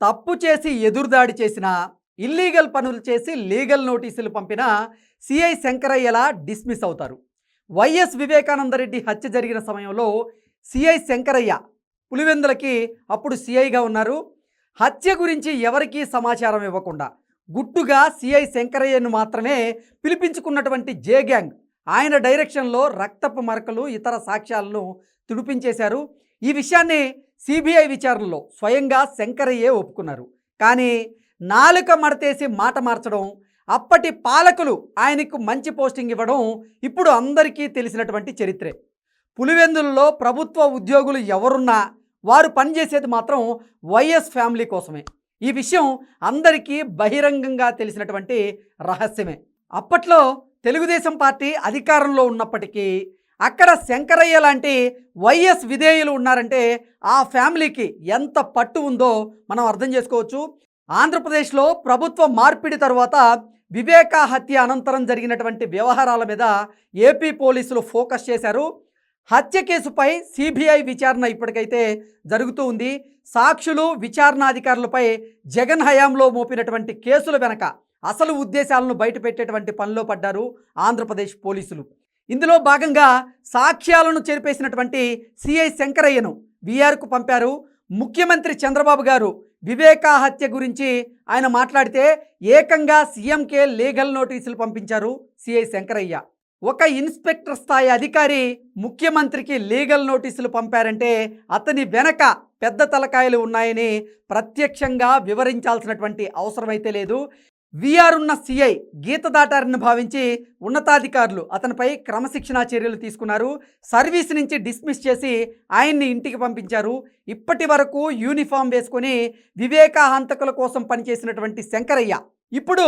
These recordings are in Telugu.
తప్పు చేసి ఎదురుదాడి చేసిన ఇల్లీగల్ పనులు చేసి లీగల్ నోటీసులు పంపిన సిఐ శంకరయ్యలా డిస్మిస్ అవుతారు. వైఎస్ వివేకానందరెడ్డి హత్య జరిగిన సమయంలో సిఐ శంకరయ్య పులివెందులకి అప్పుడు సిఐగా ఉన్నారు. హత్య గురించి ఎవరికీ సమాచారం ఇవ్వకుండా గుట్టుగా సిఐ శంకరయ్యను మాత్రమే పిలిపించుకున్నటువంటి జే గ్యాంగ్ ఆయన డైరెక్షన్లో రక్తపు మరకలు ఇతర సాక్ష్యాలను తుడిపించేశారు. ఈ విషయాన్ని సిబిఐ విచారణలో స్వయంగా శంకరయ్యే ఒప్పుకున్నారు. కానీ నాలుక మడతేసి మాట మార్చడం అప్పటి పాలకులు ఆయనకు మంచి పోస్టింగ్ ఇవ్వడం ఇప్పుడు అందరికీ తెలిసినటువంటి చరిత్రే. పులివెందులలో ప్రభుత్వ ఉద్యోగులు ఎవరున్నా వారు పనిచేసేది మాత్రం వైఎస్ ఫ్యామిలీ కోసమే. ఈ విషయం అందరికీ బహిరంగంగా తెలిసినటువంటి రహస్యమే. అప్పట్లో తెలుగుదేశం పార్టీ అధికారంలో ఉన్నప్పటికీ అక్కడ శంకరయ్య లాంటి వైఎస్ విధేయులు ఉన్నారంటే ఆ ఫ్యామిలీకి ఎంత పట్టు ఉందో మనం అర్థం చేసుకోవచ్చు. ఆంధ్రప్రదేశ్లో ప్రభుత్వ మార్పిడి తర్వాత వివేకా హత్య అనంతరం జరిగినటువంటి వ్యవహారాల మీద ఏపీ పోలీసులు ఫోకస్ చేశారు. హత్య కేసుపై సిబిఐ విచారణ ఇప్పటికైతే జరుగుతూ ఉంది. సాక్షులు విచారణాధికారులపై జగన్ హయాంలో మోపినటువంటి కేసుల వెనక అసలు ఉద్దేశాలను బయటపెట్టేటువంటి పనిలో పడ్డారు ఆంధ్రప్రదేశ్ పోలీసులు. ఇందులో భాగంగా సాక్ష్యాలను చేరిపేసినటువంటి సిఐ శంకరయ్యను విఆర్కు పంపారు. ముఖ్యమంత్రి చంద్రబాబు గారు వివేకా హత్య గురించి ఆయన మాట్లాడితే ఏకంగా సీఎంకే లీగల్ నోటీసులు పంపించారు సిఐ శంకరయ్య. ఒక ఇన్స్పెక్టర్ స్థాయి అధికారి ముఖ్యమంత్రికి లీగల్ నోటీసులు పంపారంటే అతని వెనక పెద్ద తలకాయలు ఉన్నాయని ప్రత్యక్షంగా వివరించాల్సినటువంటి అవసరమైతే లేదు. వీఆర్ ఉన్న సిఐ గీత దాటారని భావించి ఉన్నతాధికారులు అతనిపై క్రమశిక్షణా చర్యలు తీసుకున్నారు. సర్వీస్ నుంచి డిస్మిస్ చేసి ఆయన్ని ఇంటికి పంపించారు. ఇప్పటి వరకు యూనిఫామ్ వేసుకొని వివేకా హంతకుల కోసం పనిచేసినటువంటి శంకరయ్య ఇప్పుడు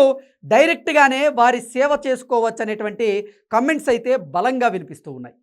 డైరెక్ట్గానే వారి సేవ చేసుకోవచ్చు అనేటువంటి కమెంట్స్ అయితే బలంగా వినిపిస్తూ ఉన్నాయి.